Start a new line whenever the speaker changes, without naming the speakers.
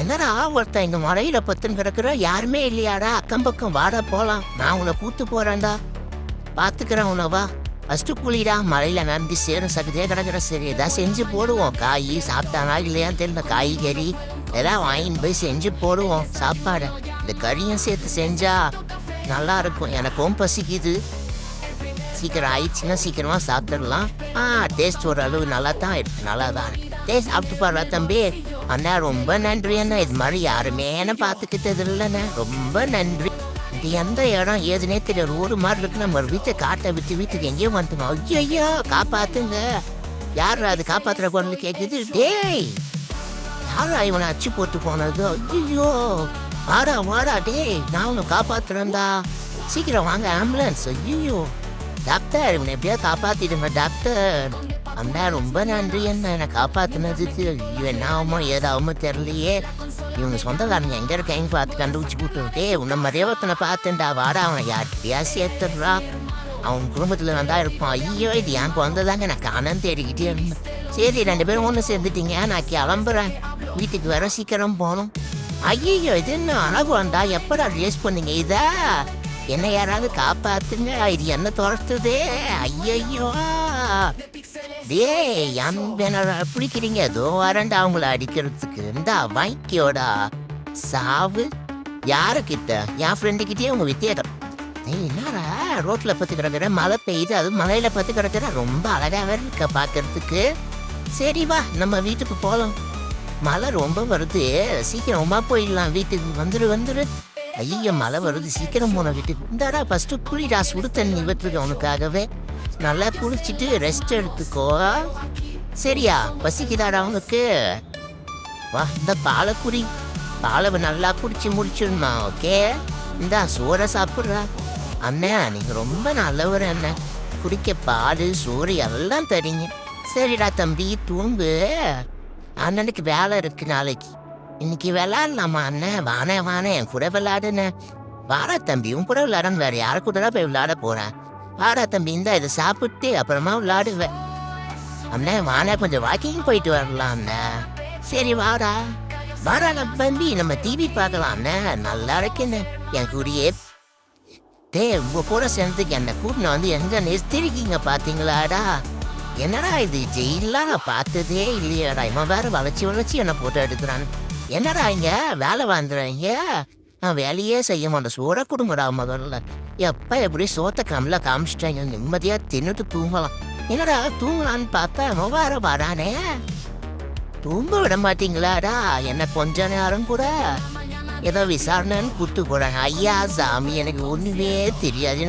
என்னடா ஒருத்தன் இந்த மலையில பத்துன்னு கிடக்குற? யாருமே இல்லையாடா? அக்கம் பக்கம் வாடா போலாம். நான் உன்னை கூத்து போறேன்டா. பாத்துக்கிறேன் உனவா ஃபஸ்ட்டு குளிடா மலையில நடந்து சேரும் சகதியே கிடக்குற சரி. ஏதாவது செஞ்சு போடுவோம். காய் சாப்பிட்டானா இல்லையான்னு தெரியல. காய்கறி எதாவது வாங்கின்னு போய் செஞ்சு போடுவோம். சாப்பாடு. இந்த கறியும் சேர்த்து செஞ்சா நல்லா இருக்கும். எனக்கும் பசிக்குது. சீக்கிரம் ஆயிடுச்சுன்னா சீக்கிரமா சாப்பிட்டுடலாம். ஆ டேஸ்ட் ஓரளவு நல்லா தான் இருக்கு. நல்லா தான் இருக்கு. டேஸ்ட் சாப்பிட்டு பாரு தம்பி. அண்ணா ரொம்ப நன்றி அண்ணா. இது மாதிரி யாருமே என்ன பார்த்துக்கிட்டது இல்லைண்ணே ரொம்ப நன்றி. இது எந்த இடம் ஏதுனே தெரியாது. ஒரு மாதிரி இருக்கு. நம்ம வீட்டை காட்டை விட்டு வீட்டுக்கு எங்கேயோ வந்துங்க ஐயோ காப்பாத்துங்க. யார் அது காப்பாத்துற குரல் கேட்குது டேய் யாரா இவனை அச்சு போட்டு போனது? ஐயோ வாடா வாடா டேய் நான் உன்னை காப்பாத்துறேன்டா. சீக்கிரம் வாங்க ஆம்புலன்ஸ். ஐயோ டாக்டர் இவனை எப்படியா காப்பாத்திடுங்க டாக்டர். அண்ணா ரொம்ப நன்றி என்ன என்னை காப்பாத்துனதுக்கு ஐயோ என்ன ஏதாவுமோ தெரியலையே இவங்க சொந்தக்காரங்க எங்கே இருக்காங்க பார்த்து கண்டுபிடிச்சி கூட்டு உன்னை மாதிரியே ஒருத்தனை பார்த்தேன்டா வாடா அவனை யார்கிட்டயா சேர்த்துடுறா அவன் குடும்பத்தில் வந்தா இருப்பான் ஐயோ இது என் குழந்தைதாங்க நான் காணன்னு தேடிக்கிட்டே இருந்தேன் சரி ரெண்டு பேரும் ஒன்று சேர்ந்துட்டீங்க நான் கிளம்புறேன் வீட்டுக்கு வர சீக்கிரம் போகணும் ஐயோ இது என்ன அழகு வந்தா எப்படா ரேஸ் பண்ணீங்க இதா என்ன யாராவது காப்பாத்துங்க இது என்ன துரத்துதே ஐயோ டேய் என் பிடிக்கிறீங்க ஏதோ வரண்டா அவங்கள அடிக்கிறதுக்கு. இந்தா வைக்கியோடா சாவு? யாருக்கிட்ட? என் ஃப்ரெண்டு கிட்டே உங்க வித்தியாசம். ஏய் என்னடா? ரோட்டில் பற்றி கிடக்கிற மழை பெய்யுது அது மலையில் பற்றி கிடக்கிற. ரொம்ப அழகாவே இருக்க பார்க்கறதுக்கு சரி வா நம்ம வீட்டுக்கு போகலாம் மழை ரொம்ப வருது. சீக்கிரமா போயிடலாம். வீட்டுக்கு வந்துரு வந்துரு. ஐயோ மழை வருது. சீக்கிரம் போன வீட்டுக்கு இந்தாடா ஃபஸ்ட்டு குளிடா. சுடு தண்ணி விட்டுருக்க உனக்காகவே. நல்லா குளிச்சுட்டு ரெஸ்ட் எடுத்துக்கோ. சரியா? பசிக்குதாடா உனக்கு? வா இந்த பாலை குறி பாலை நல்லா குடிச்சு முடிச்சிடணுமா ஓகே? இந்தா சோறை சாப்பிட்றா. அண்ணா நீங்கள் ரொம்ப நல்லவர் அண்ணன் குடிக்க பால் சோறு எல்லாம் தரீங்க. சரிடா தம்பி தூங்கு. அண்ணனுக்கு வேலை இருக்கு நாளைக்கு. இன்னைக்கு விளாட்லாமா அண்ணன் வானே வானே என் கூட விளாடுன வாடா தம்பி உன் கூட விளாடன்னு வேற யாரு கூட போய் விளாட போறேன் பாடா தம்பி இந்த இதை சாப்பிட்டு அப்புறமா விளாடுவேன். அண்ணா வானே கொஞ்சம் வாக்கிங் போயிட்டு வரலாம்ண்ண சரி வாடா. வாடா தம்பி நம்ம டிவி பார்க்கலாம் நல்லா இருக்குன்னு என் கூடியே. டே உங்க கூட சேர்ந்ததுக்கு என்னை கூட்டின வந்து எங்க நெஸ்திருக்கீங்க பாத்தீங்களாடா? என்னடா இது ஜெயிலாம் நான் பார்த்ததே இல்லையாடா. இவன் வேற வளர்ச்சி வளர்ச்சி என்னை போட்டோ எடுக்கிறான். என்னடா இங்க வேலை வாங்குறாங்க? நான் வேலையே செய்ய மாட்டேன் சோற கொடுங்கடா முதல்ல எப்ப எப்படி சோத்த கம்ல காமிச்சிட்டாங்க நிம்மதியா தின்னுட்டு தூங்கலாம். என்னடா தூங்கலான்னு பார்த்தா அவன் வரானே. தூங்க விட மாட்டீங்களாடா என்ன கொஞ்ச நேரம் கூட. ஏதோ விசாரணைன்னு கூட்டு போறாங்க. ஐயா சாமி எனக்கு ஒண்ணுமே தெரியாது.